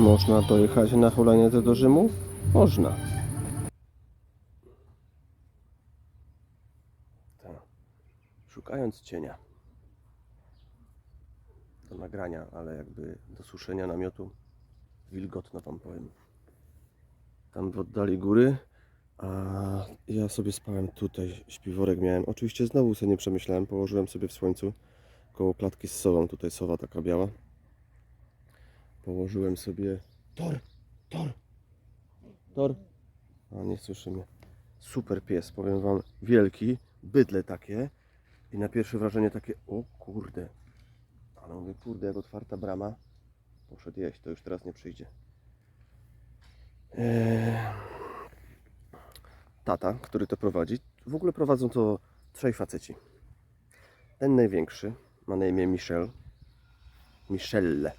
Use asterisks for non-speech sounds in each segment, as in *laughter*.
Można dojechać na hulajnodze do Rzymu? Można. Tak. Szukając cienia do nagrania, ale jakby do suszenia namiotu wilgotno wam powiem. Tam w oddali góry, a ja sobie spałem tutaj, śpiworek miałem. Oczywiście znowu sobie nie przemyślałem, położyłem sobie w słońcu koło klatki z sową, tutaj sowa taka biała. Położyłem sobie tor, tor, tor. A nie słyszy mnie. Super pies, powiem wam, wielki, bydle takie. I na pierwsze wrażenie takie, o kurde. Ale mówię, kurde, jak otwarta brama. Poszedł jeść, to już teraz nie przyjdzie. Eee, Tata, który to prowadzi, w ogóle prowadzą to trzej faceci. Ten największy ma na imię Michel. Michelle.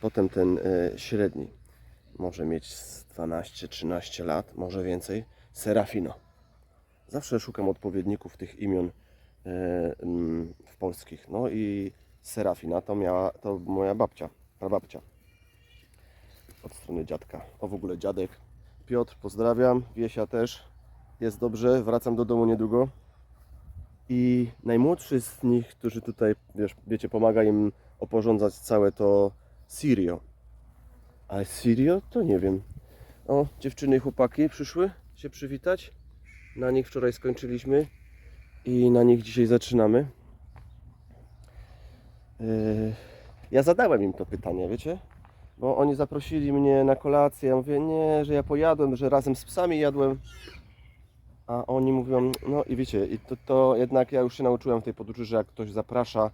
Potem ten e, średni może mieć z 12-13 lat, może więcej. Serafino. Zawsze szukam odpowiedników tych imion e, mm, w polskich. No i Serafina to miała, to moja babcia, prababcia. Od strony dziadka. O w ogóle dziadek. Piotr, pozdrawiam. Wiesia też. Jest dobrze. Wracam do domu niedługo. I najmłodszy z nich, którzy tutaj, wiesz, wiecie, pomaga im oporządzać całe to Sirio. Ale Sirio to nie wiem. O, dziewczyny i chłopaki przyszły się przywitać. Na nich wczoraj skończyliśmy i na nich dzisiaj zaczynamy. Yy, Ja zadałem im to pytanie, wiecie? Bo oni zaprosili mnie na kolację. Ja mówię, nie, że ja pojadłem, że razem z psami jadłem. A oni mówią, no i wiecie, i to, to jednak ja już się nauczyłem w tej podróży, że jak ktoś zaprasza,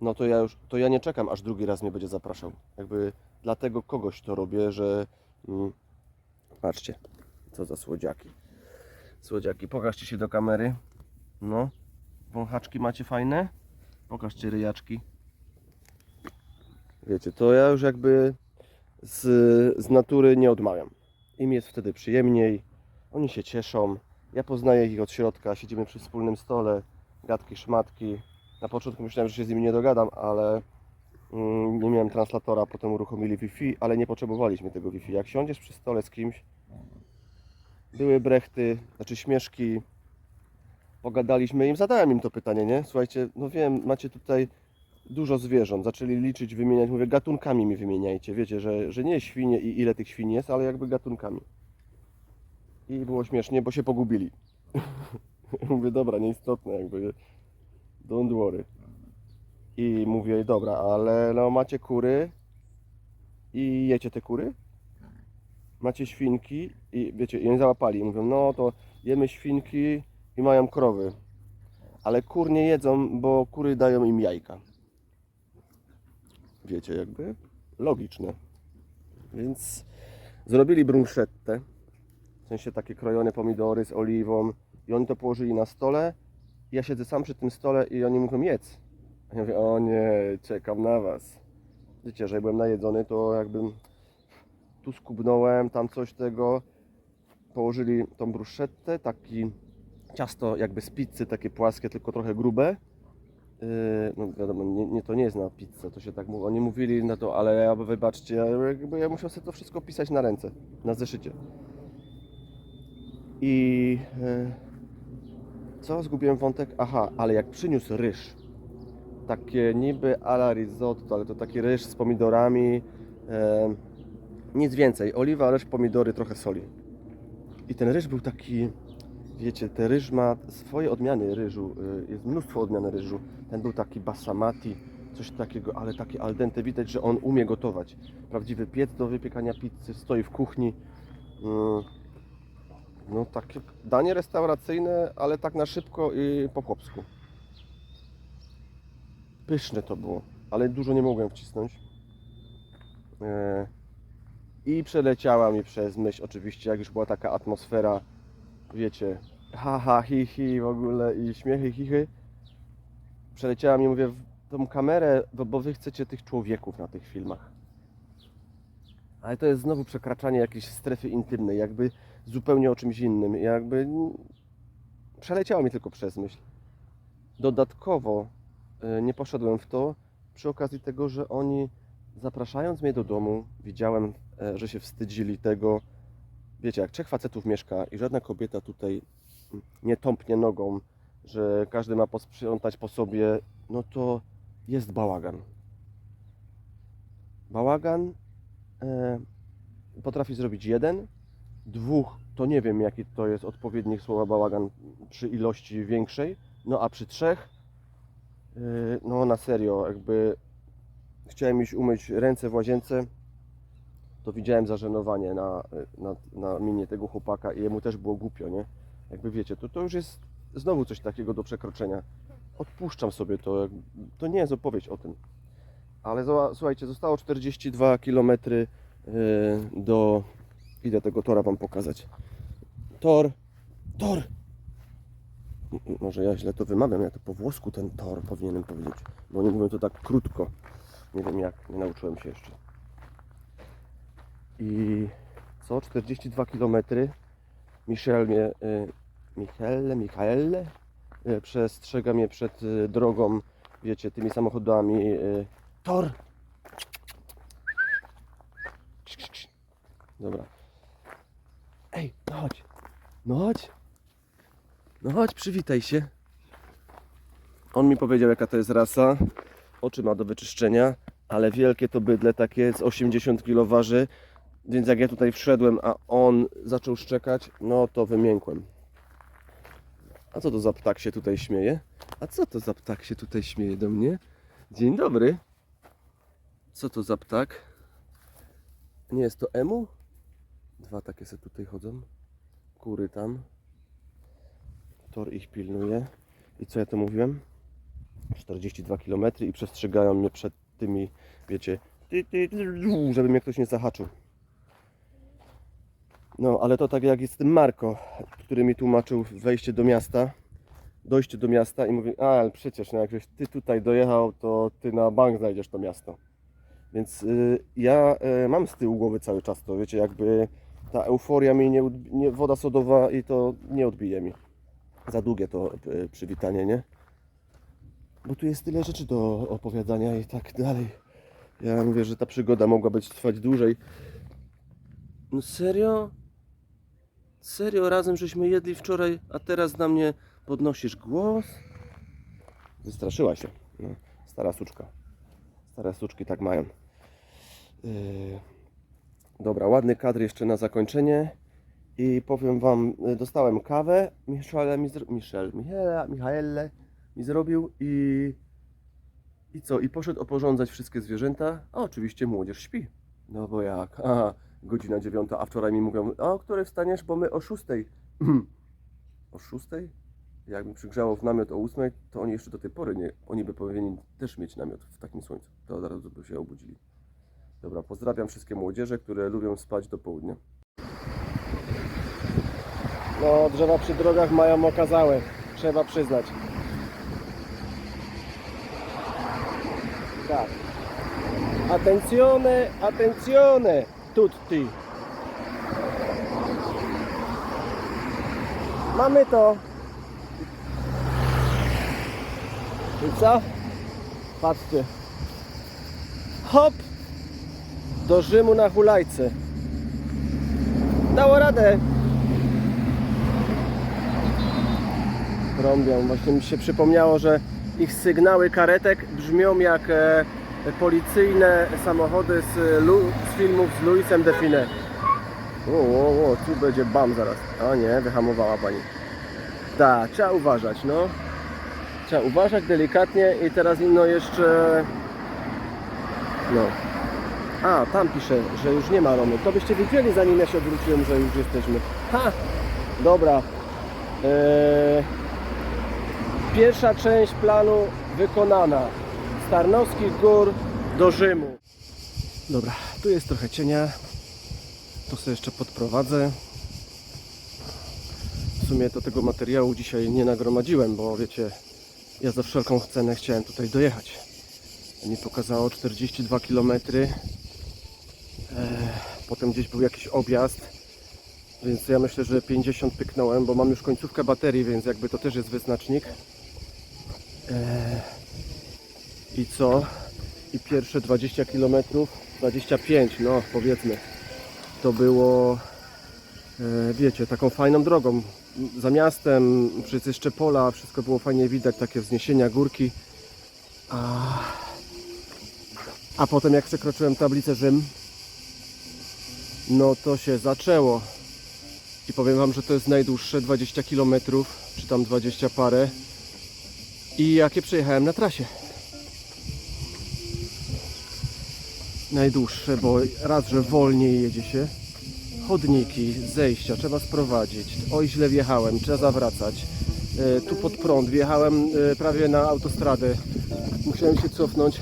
no to ja już, to ja nie czekam, aż drugi raz mnie będzie zapraszał. Jakby dlatego kogoś to robię, że mm, patrzcie, co za słodziaki. Słodziaki, pokażcie się do kamery. No, wąchaczki macie fajne? Pokażcie ryjaczki. Wiecie, to ja już jakby z, z natury nie odmawiam. Im jest wtedy przyjemniej, oni się cieszą. Ja poznaję ich od środka, siedzimy przy wspólnym stole, gadki, szmatki. Na początku myślałem, że się z nimi nie dogadam, ale mm, nie miałem translatora, potem uruchomili Wi-Fi, ale nie potrzebowaliśmy tego Wi-Fi. Jak siądziesz przy stole z kimś, były brechty, znaczy śmieszki, pogadaliśmy im, zadałem im to pytanie, nie? Słuchajcie, no wiem, macie tutaj dużo zwierząt, zaczęli liczyć, wymieniać, mówię, gatunkami mi wymieniajcie, wiecie, że, że nie świnie i ile tych świn jest, ale jakby gatunkami. I było śmiesznie, bo się pogubili. *laughs* mówię, dobra, nieistotne, jakby, don't worry. I mówię, dobra, ale no macie kury i jecie te kury? Macie świnki i wiecie, i oni załapali. Mówią, no to jemy świnki i mają krowy. Ale kur nie jedzą, bo kury dają im jajka. Wiecie, jakby logiczne. Więc zrobili brunszettę. W sensie takie krojone pomidory z oliwą. I oni to położyli na stole. Ja siedzę sam przy tym stole i oni mówią jedz. A ja mówię, o nie, czekam na was. Wiecie, że byłem najedzony, to jakbym tu skubnąłem, tam coś tego. Położyli tą bruszettę, taki ciasto jakby z pizzy, takie płaskie, tylko trochę grube. Yy, no wiadomo, nie, nie, to nie jest na pizzę, to się tak mówi. Oni mówili na to, ale ja wybaczcie, ja, jakby ja musiał sobie to wszystko pisać na ręce, na zeszycie. I yy, co? Zgubiłem wątek? Aha, ale jak przyniósł ryż, takie niby ala risotto, ale to taki ryż z pomidorami, yy, nic więcej, oliwa, ryż, pomidory, trochę soli. I ten ryż był taki, wiecie, ten ryż ma swoje odmiany ryżu, y, jest mnóstwo odmian ryżu. Ten był taki basamati, coś takiego, ale taki al dente, widać, że on umie gotować. Prawdziwy piec do wypiekania pizzy, stoi w kuchni. Mm, No takie danie restauracyjne, ale tak na szybko i po chłopsku. Pyszne to było, ale dużo nie mogłem wcisnąć. E, I przeleciała mi przez myśl, oczywiście, jak już była taka atmosfera, wiecie, ha, ha, hi, hi w ogóle i śmiechy, chichy. Przeleciała mi, mówię, w tą kamerę, bo, bo wy chcecie tych człowieków na tych filmach. Ale to jest znowu przekraczanie jakiejś strefy intymnej, jakby zupełnie o czymś innym. Jakby przeleciało mi tylko przez myśl. Dodatkowo y, nie poszedłem w to przy okazji tego, że oni zapraszając mnie do domu, widziałem, e, że się wstydzili tego. Wiecie, jak trzech facetów mieszka i żadna kobieta tutaj mm, nie tąpnie nogą, że każdy ma posprzątać po sobie, no to jest bałagan. Bałagan e, potrafi zrobić jeden, dwóch, to nie wiem jaki to jest odpowiednik słowa bałagan przy ilości większej, no a przy trzech, e, no na serio, jakby chciałem iść umyć ręce w łazience, to widziałem zażenowanie na, na, na minie tego chłopaka i jemu też było głupio, nie? Jakby wiecie, to, to już jest znowu coś takiego do przekroczenia. Odpuszczam sobie to, to nie jest opowieść o tym. Ale słuchajcie, zostało 42 km y, do... Idę tego tora Wam pokazać. Tor, tor! Może ja źle to wymawiam, ja to po włosku ten tor powinienem powiedzieć, bo oni mówią to tak krótko. Nie wiem jak, nie nauczyłem się jeszcze. I co? 42 km. Michel mnie, y, Michele, Michaele y, przestrzega mnie przed y, drogą, wiecie, tymi samochodami. y, Tor! Dobra. Ej, no chodź. No chodź. No chodź, przywitaj się. On mi powiedział, jaka to jest rasa. Oczy ma do wyczyszczenia, ale wielkie to bydle takie z 80 kg waży. Więc jak ja tutaj wszedłem, a on zaczął szczekać, no to wymiękłem. A co to za ptak się tutaj śmieje? A co to za ptak się tutaj śmieje do mnie? Dzień dobry. Co to za ptak? Nie jest to emu? Dwa takie se tutaj chodzą. Kury tam. Tor ich pilnuje. I co ja to mówiłem? 42 km i przestrzegają mnie przed tymi, wiecie, żeby mnie ktoś nie zahaczył. No, ale to tak jak jest tym Marko, który mi tłumaczył wejście do miasta, dojście do miasta i mówi, a ale przecież, no jakbyś ty tutaj dojechał, to ty na bank znajdziesz to miasto. Więc y, ja y, mam z tyłu głowy cały czas to, wiecie, jakby ta euforia mi nie, nie woda sodowa i to nie odbije mi. Za długie to y, przywitanie, nie? Bo tu jest tyle rzeczy do opowiadania i tak dalej. Ja mówię, że ta przygoda mogła być trwać dłużej. No serio? Serio, razem żeśmy jedli wczoraj, a teraz na mnie podnosisz głos? Wystraszyła się. No, stara suczka. Stare suczki tak mają. Yy, Dobra, ładny kadr jeszcze na zakończenie. I powiem Wam, y, dostałem kawę. Michele mi, zro... Michel, Michele, Michaele mi zrobił i... I co? I poszedł oporządzać wszystkie zwierzęta. A oczywiście młodzież śpi. No bo jak? Aha, godzina dziewiąta, a wczoraj mi mówią, a o której wstaniesz, bo my o szóstej. *clears throat* o szóstej? Jak mi przygrzało w namiot o ósmej, to oni jeszcze do tej pory nie, oni by powinni też mieć namiot w takim słońcu. To od razu by się obudzili. Dobra, pozdrawiam wszystkie młodzieże, które lubią spać do południa. No, drzewa przy drogach mają okazałe, trzeba przyznać. Tak. Attenzione, attenzione, tutti. Mamy to. I co? Patrzcie. Hop! Do Rzymu na hulajce. Dało radę. Rąbią. Właśnie mi się przypomniało, że ich sygnały karetek brzmią jak e, policyjne samochody z, Lu, z filmów z Luisem Define. O, o, o, tu będzie bam zaraz. O nie, wyhamowała pani. Tak, trzeba uważać, no. Trzeba uważać delikatnie i teraz inno jeszcze... No. A, tam pisze, że już nie ma Romy. To byście wiedzieli zanim ja się odwróciłem, że już jesteśmy. Ha! Dobra. Eee, pierwsza część planu wykonana. Z Tarnowskich Gór do Rzymu. Dobra, tu jest trochę cienia. To sobie jeszcze podprowadzę. W sumie to tego materiału dzisiaj nie nagromadziłem, bo wiecie, ja za wszelką cenę chciałem tutaj dojechać. Mi pokazało 42 km. Potem gdzieś był jakiś objazd. Więc ja myślę, że 50 pyknąłem, bo mam już końcówkę baterii, więc jakby to też jest wyznacznik. I co? i pierwsze 20 km, 25 no powiedzmy, to było e, wiecie, taką fajną drogą. Za miastem, przez jeszcze pola, wszystko było fajnie widać, takie wzniesienia, górki. A, a potem jak przekroczyłem tablicę Rzym, no to się zaczęło. I powiem Wam, że to jest najdłuższe 20 km, czy tam 20 parę. I jakie przejechałem na trasie. Najdłuższe, bo raz, że wolniej jedzie się. Chodniki, zejścia, trzeba sprowadzić. Oj, źle wjechałem, trzeba zawracać. E, tu pod prąd, wjechałem e, prawie na autostradę. Musiałem się cofnąć.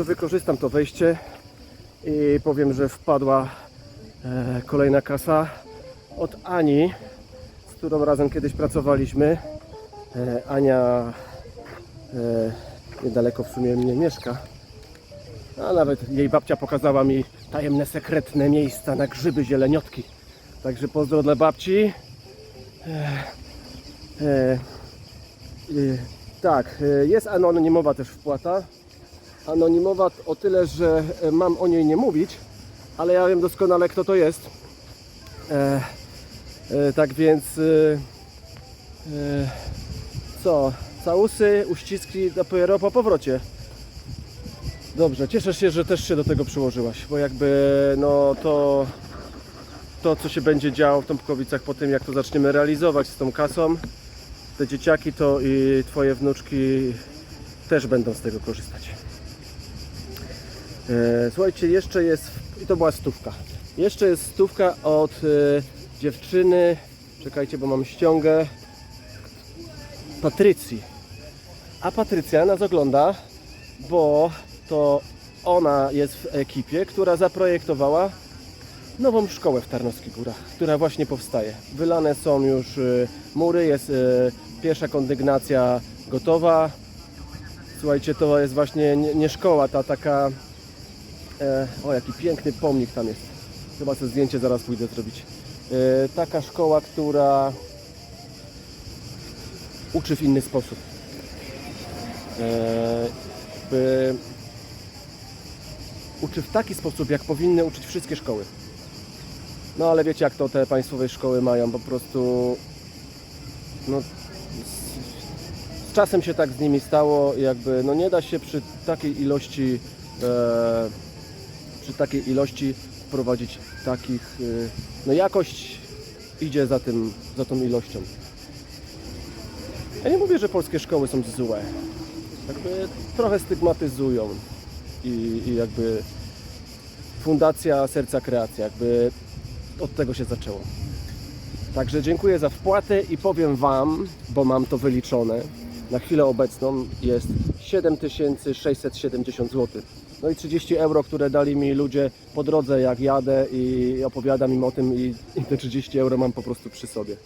Może wykorzystam to wejście i powiem, że wpadła e, kolejna kasa od Ani, z którą razem kiedyś pracowaliśmy. E, Ania e, niedaleko w sumie mnie mieszka. A nawet jej babcia pokazała mi tajemne, sekretne miejsca na grzyby, zieleniotki. Także pozdro dla babci. E, e, Tak, y, jest anonimowa też wpłata. Anonimowa o tyle, że y, mam o niej nie mówić, ale ja wiem doskonale kto to jest. E, e, tak więc y, e, co? Całusy, uściski dopiero po powrocie. Dobrze, cieszę się, że też się do tego przyłożyłaś, bo jakby no to to co się będzie działo w Tomkowicach po tym jak to zaczniemy realizować z tą kasą te dzieciaki to i twoje wnuczki też będą z tego korzystać. E, słuchajcie, jeszcze jest, i to była stówka. Jeszcze jest stówka od e, dziewczyny, czekajcie, bo mam ściągę, Patrycji. A Patrycja nas ogląda, bo to ona jest w ekipie, która zaprojektowała nową szkołę w Tarnowskich Górach, która właśnie powstaje. Wylane są już y, mury, jest pierwsza kondygnacja gotowa. Słuchajcie, to jest właśnie nie, nie szkoła, ta taka... E, o, jaki piękny pomnik tam jest. Chyba sobie zdjęcie zaraz pójdę zrobić. E, taka szkoła, która uczy w inny sposób. E, by uczy w taki sposób, jak powinny uczyć wszystkie szkoły. No ale wiecie jak to te państwowe szkoły mają, po prostu no, z, z czasem się tak z nimi stało, jakby no nie da się przy takiej ilości e, przy takiej ilości wprowadzić takich e, no jakość idzie za tym, za tą ilością. Ja nie mówię, że polskie szkoły są złe. Jakby trochę stygmatyzują i, i jakby Fundacja Serca Kreacja, jakby od tego się zaczęło. Także dziękuję za wpłatę i powiem Wam, bo mam to wyliczone, na chwilę obecną jest 7670 zł. No i 30 euro, które dali mi ludzie po drodze jak jadę i opowiadam im o tym i, i te 30 euro mam po prostu przy sobie.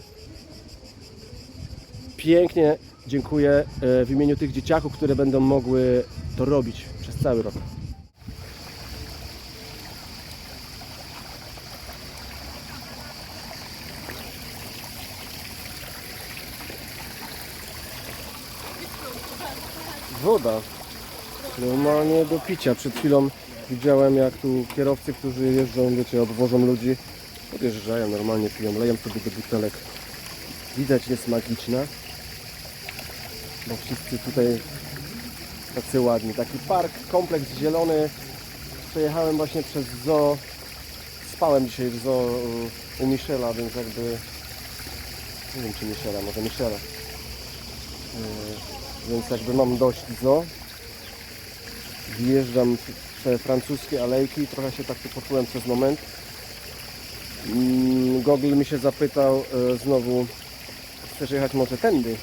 Pięknie dziękuję e, w imieniu tych dzieciaków, które będą mogły to robić przez cały rok. Woda. Normalnie do picia. Przed chwilą widziałem jak tu kierowcy, którzy jeżdżą, wiecie, obwożą ludzi. Podjeżdżają, normalnie piją, leją sobie do butelek. Widać jest magiczna. Bo wszyscy tutaj tacy ładni. Taki park, kompleks zielony. Przejechałem właśnie przez zoo. Spałem dzisiaj w zoo u Michela, więc jakby... Nie wiem czy Michela, może Michela. Yy, więc jakby mam dość zo. Wjeżdżam w te francuskie alejki, trochę się tak tu poczułem przez moment. Mm, Google mi się zapytał e, znowu, Chcesz jechać może tędy?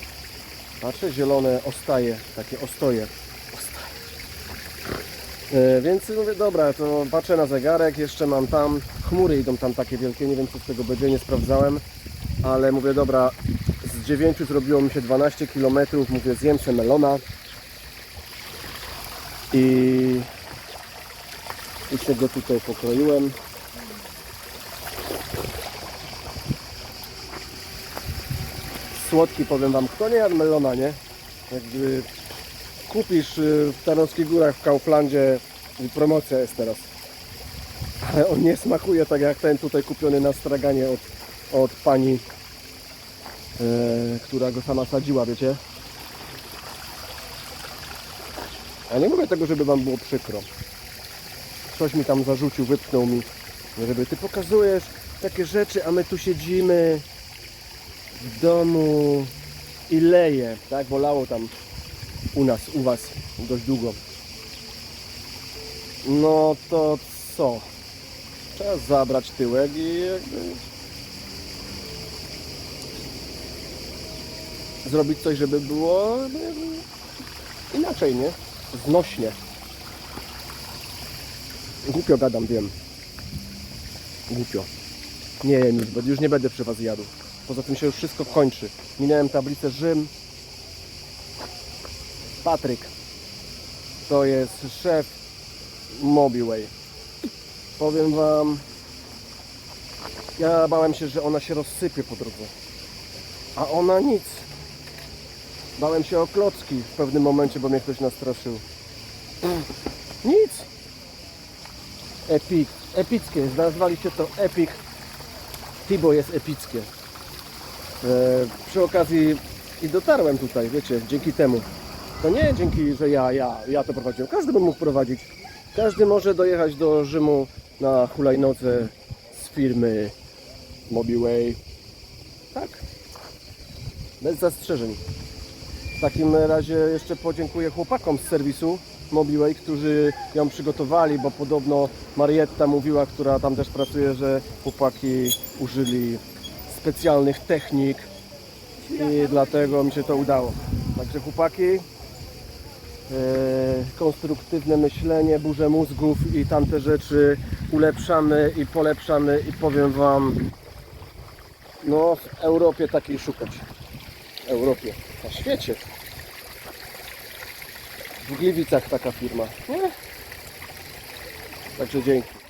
Patrzę, zielone ostaje, takie ostoje. Ostaje. E, więc mówię, dobra, to patrzę na zegarek, jeszcze mam tam, chmury idą tam takie wielkie, nie wiem co z tego będzie, nie sprawdzałem, ale mówię, dobra, z 9 zrobiło mi się 12 km, mówię, zjem se melona i i go tutaj pokroiłem. Słodki powiem Wam, kto nie jadł melona, nie? Jakby kupisz y, w Tarnowskich Górach w Kauflandzie, y, promocja jest teraz. Ale on nie smakuje tak jak ten tutaj kupiony na straganie od, od pani, e, która go sama sadziła, wiecie? Ja nie mówię tego, żeby Wam było przykro ktoś mi tam zarzucił, wypchnął mi, żeby ty pokazujesz takie rzeczy, a my tu siedzimy w domu i leje, tak? Bolało tam u nas, u was dość długo. No to co? Trzeba zabrać tyłek i jakby zrobić coś, żeby było inaczej, nie? Znośnie. Głupio gadam, wiem. Głupio. Nie jem już, już nie będę przy Was jadł. Poza tym się już wszystko kończy. Minąłem tablicę Rzym. Patryk. To jest szef Mobiway. Powiem Wam... Ja bałem się, że ona się rozsypie po drodze. A ona nic. Bałem się o klocki w pewnym momencie, bo mnie ktoś nastraszył. Nic. Epic. Epickie. Nazwaliście to Epic. Tibo jest epickie. E, przy okazji i dotarłem tutaj, wiecie, dzięki temu. To nie dzięki, że ja, ja, ja to prowadziłem. Każdy by mógł prowadzić. Każdy może dojechać do Rzymu na hulajnodze z firmy Mobiway. Tak. Bez zastrzeżeń. W takim razie jeszcze podziękuję chłopakom z serwisu Mobiway, którzy ją przygotowali, bo podobno Marietta mówiła, która tam też pracuje, że chłopaki użyli specjalnych technik i dlatego mi się to udało. Także chłopaki, e, konstruktywne myślenie, burze mózgów i tamte rzeczy ulepszamy i polepszamy i powiem Wam, no w Europie takiej szukać. Europie, na świecie. W Gliwicach taka firma. Nie? Także dzięki.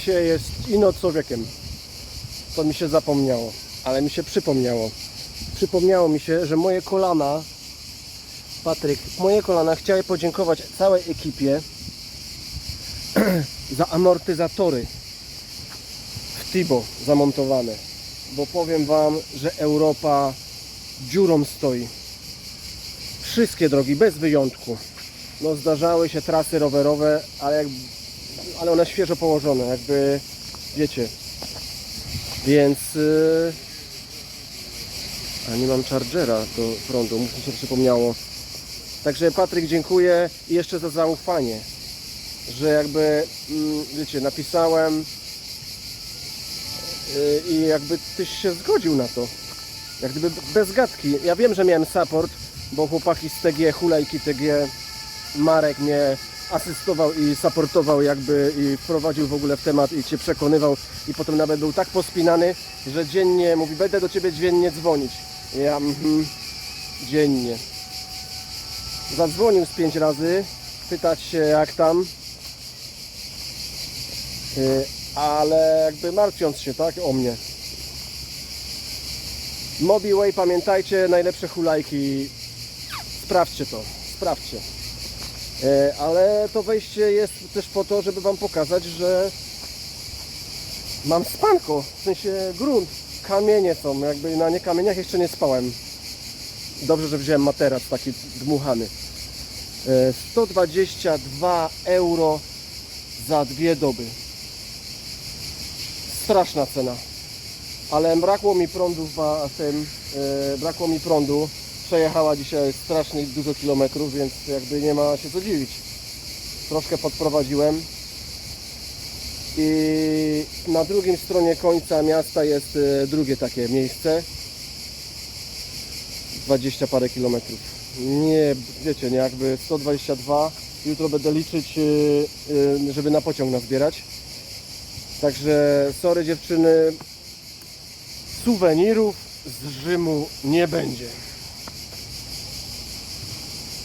Się jest ino człowiekiem. To mi się zapomniało, ale mi się przypomniało. Przypomniało mi się, że moje kolana, Patryk, moje kolana chciały podziękować całej ekipie *clears throat* za amortyzatory w Tibo zamontowane. Bo powiem Wam, że Europa dziurą stoi. Wszystkie drogi, bez wyjątku. No zdarzały się trasy rowerowe, ale jak ale one świeżo położone, jakby wiecie. Więc yy... a nie mam chargera do prądu, mi się przypomniało. Także Patryk dziękuję i jeszcze za zaufanie. że jakby, mm, wiecie, napisałem yy, i jakby tyś się zgodził na to. Jak gdyby bez gadki. Ja wiem, że miałem support, bo chłopaki z TG, hulajki TG, Marek mnie asystował i supportował jakby i wprowadził w ogóle w temat i Cię przekonywał i potem nawet był tak pospinany, że dziennie mówi, będę do Ciebie dziennie dzwonić. Ja, mhm, dziennie. Zadzwonił z pięć razy, pytać się jak tam, Yy, ale jakby martwiąc się, tak, o mnie. Mobiway, pamiętajcie, najlepsze hulajki. Sprawdźcie to, sprawdźcie. E, Ale to wejście jest też po to, żeby Wam pokazać, że mam spanko, w sensie grunt, kamienie są, jakby na nie kamieniach jeszcze nie spałem. Dobrze, że wziąłem materac taki dmuchany. E, 122 euro za dwie doby. Straszna cena ale brakło mi prądu w tym, e, brakło mi prądu. Przejechała dzisiaj strasznie dużo kilometrów, więc jakby nie ma się co dziwić. Troszkę podprowadziłem. I na drugim stronie końca miasta jest e, drugie takie miejsce. 20 parę kilometrów. Nie, wiecie, nie jakby 122. Jutro będę liczyć, e, e, żeby na pociąg nazbierać. Także sorry dziewczyny, suwenirów z Rzymu nie będzie.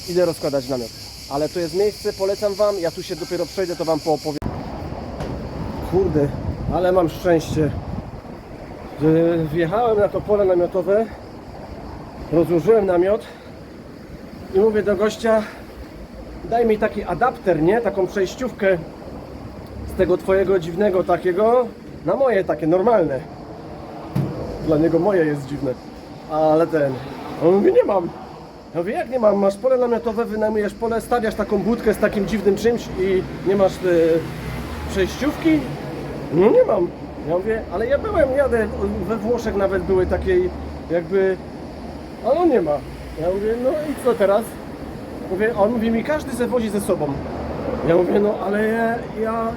Idę rozkładać namiot. Ale to jest miejsce, polecam Wam. Ja tu się dopiero przejdę, to Wam poopowiem. Kurde, ale mam szczęście. Wjechałem na to pole namiotowe, rozłożyłem namiot i mówię do gościa, daj mi taki adapter, nie? Taką przejściówkę z tego Twojego dziwnego takiego na moje takie normalne. Dla niego moje jest dziwne. Ale ten. On mówi, nie mam. Ja mówię, jak nie mam? Masz pole namiotowe, wynajmujesz pole, stawiasz taką budkę z takim dziwnym czymś i nie masz e, przejściówki? No nie mam. Ja mówię, ale ja byłem, jadę, we Włoszech nawet były takiej jakby, ale on nie ma. Ja mówię, no i co teraz? Mówię, on mówi mi, każdy se ze sobą. Ja mówię, no ale ja, ja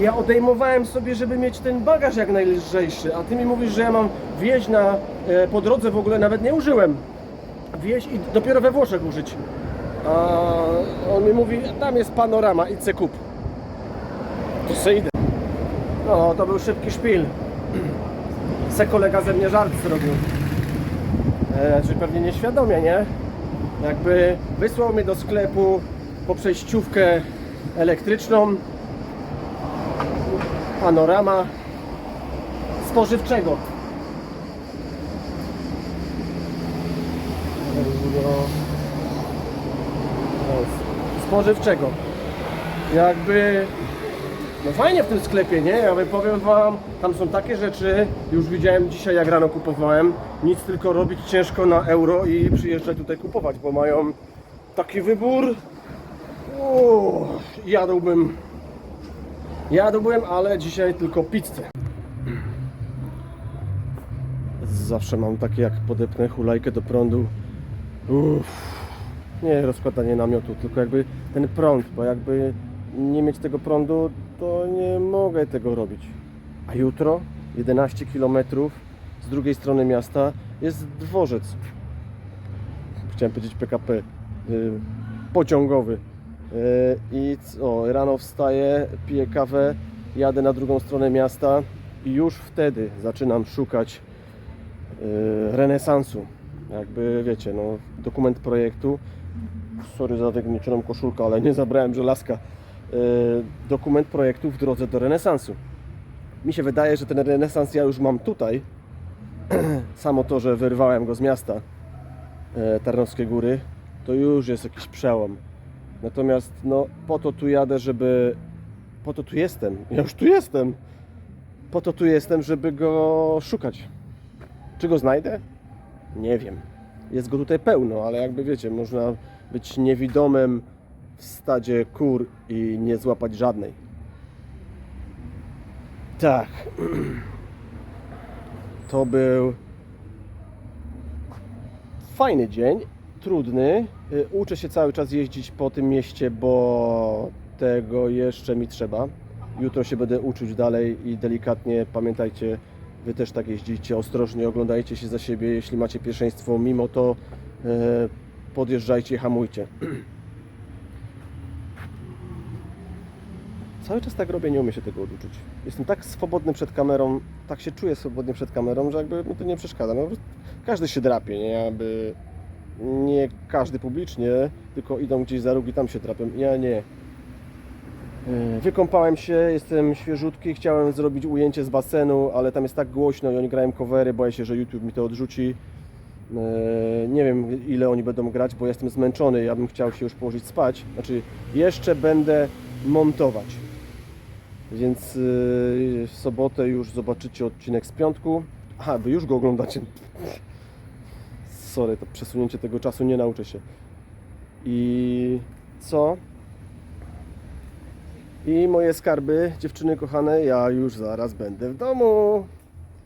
ja odejmowałem sobie, żeby mieć ten bagaż jak najlżejszy, a ty mi mówisz, że ja mam wieźć na, e, po drodze w ogóle nawet nie użyłem. Wieźć i dopiero we Włoszech użyć. A on mi mówi, tam jest panorama, idź se kup. To se idę. No, to był szybki szpil. *clears throat* Se kolega ze mnie żart zrobił. E, czyli pewnie nieświadomie, nie? Jakby wysłał mnie do sklepu po przejściówkę elektryczną, panorama spożywczego. Spożywczego. Jakby no fajnie w tym sklepie, nie? Ja powiem wam, tam są takie rzeczy, już widziałem dzisiaj jak rano kupowałem, nic tylko robić ciężko na euro i przyjeżdżać tutaj kupować, bo mają taki wybór. Uuu, jadłbym Jadłbym, ale dzisiaj tylko pizzę. Zawsze mam takie, jak podepnę hulajkę do prądu. Uff, nie rozkładanie namiotu, tylko jakby ten prąd, bo jakby nie mieć tego prądu, to nie mogę tego robić. A jutro, 11 km z drugiej strony miasta, jest dworzec. Chciałem powiedzieć PKP. y, Pociągowy. Y, I co, rano wstaję, piję kawę, jadę na drugą stronę miasta i już wtedy zaczynam szukać y, renesansu. Jakby wiecie, no, dokument projektu. Sorry za wygniecioną koszulkę, ale nie zabrałem żelazka. Y, Dokument projektu w drodze do renesansu. Mi się wydaje, że ten renesans ja już mam tutaj. *clears throat* Samo to, że wyrwałem go z miasta e, Tarnowskie Góry, to już jest jakiś przełom. Natomiast no, po to tu jadę, żeby. Po to tu jestem. Ja już tu jestem. Po to tu jestem, żeby go szukać. Czy go znajdę? Nie wiem. Jest go tutaj pełno, ale jakby wiecie, można być niewidomym w stadzie kur i nie złapać żadnej. Tak. *clears throat* To był fajny dzień, trudny. Y, Uczę się cały czas jeździć po tym mieście, bo tego jeszcze mi trzeba. Jutro się będę uczyć dalej i delikatnie pamiętajcie, wy też tak jeździcie, ostrożnie oglądajcie się za siebie, jeśli macie pierwszeństwo, mimo to e, podjeżdżajcie hamujcie. Cały czas tak robię, nie umiem się tego oduczyć. Jestem tak swobodny przed kamerą, tak się czuję swobodnie przed kamerą, że jakby mi to nie przeszkadza. No, każdy się drapie, nie? Jakby nie każdy publicznie, tylko idą gdzieś za róg i tam się trapią. Ja nie. E, Wykąpałem się, jestem świeżutki, chciałem zrobić ujęcie z basenu, ale tam jest tak głośno i oni grają covery, boję się, że YouTube mi to odrzuci. E, Nie wiem ile oni będą grać, bo jestem zmęczony, ja bym chciał się już położyć spać. Znaczy jeszcze będę montować. Więc yy, w sobotę już zobaczycie odcinek z piątku. Aha, wy już go oglądacie. *laughs* Sorry, to przesunięcie tego czasu nie nauczę się. I co? I moje skarby, dziewczyny kochane, ja już zaraz będę w domu.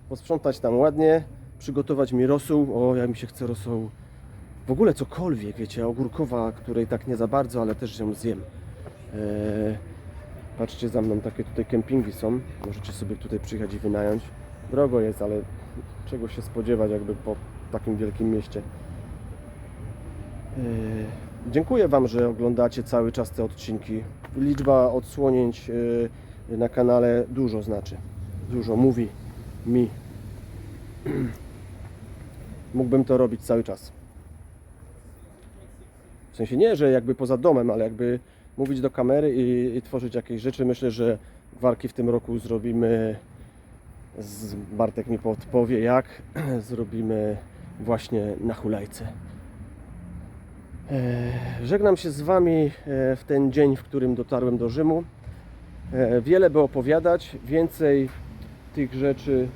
Posprzątać tam ładnie, przygotować mi rosół. O, jak mi się chce rosołu. W ogóle cokolwiek, wiecie, ogórkowa, której tak nie za bardzo, ale też ją zjem. Eee, patrzcie za mną, takie tutaj kempingi są. Możecie sobie tutaj przyjechać i wynająć. Drogo jest, ale czego się spodziewać jakby po takim wielkim mieście. Eee, Dziękuję Wam, że oglądacie cały czas te odcinki. Liczba odsłonięć yy, na kanale dużo znaczy. Dużo mówi mi. *clears throat* Mógłbym to robić cały czas. W sensie nie, że jakby poza domem, ale jakby mówić do kamery i, i tworzyć jakieś rzeczy. Myślę, że warki w tym roku zrobimy. Z Bartek mi podpowie jak. *clears throat* Zrobimy właśnie na hulajce. E, Żegnam się z Wami e, w ten dzień, w którym dotarłem do Rzymu. E, Wiele by opowiadać, więcej tych rzeczy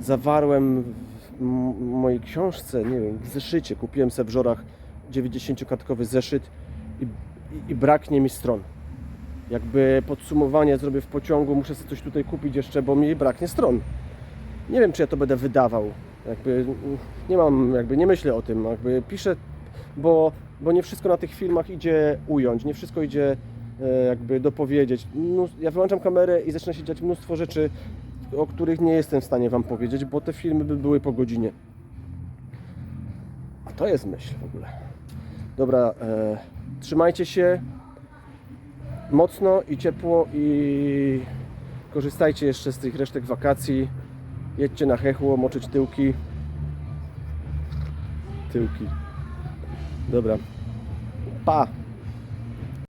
zawarłem mojej książce, nie wiem, w zeszycie. Kupiłem sobie w Żorach 90-kartkowy zeszyt i, i, i braknie mi stron. Jakby podsumowanie zrobię w pociągu, muszę sobie coś tutaj kupić jeszcze, bo mi braknie stron. Nie wiem, czy ja to będę wydawał. Jakby nie mam, jakby nie myślę o tym. Jakby piszę bo, bo nie wszystko na tych filmach idzie ująć, nie wszystko idzie e, jakby dopowiedzieć. Ja wyłączam kamerę i zaczyna się dziać mnóstwo rzeczy, o których nie jestem w stanie Wam powiedzieć, bo te filmy by były po godzinie. A to jest myśl w ogóle. Dobra, e, trzymajcie się mocno i ciepło i korzystajcie jeszcze z tych resztek wakacji. Jedźcie na hechło, moczyć tyłki. Tyłki. Dobra. Pa!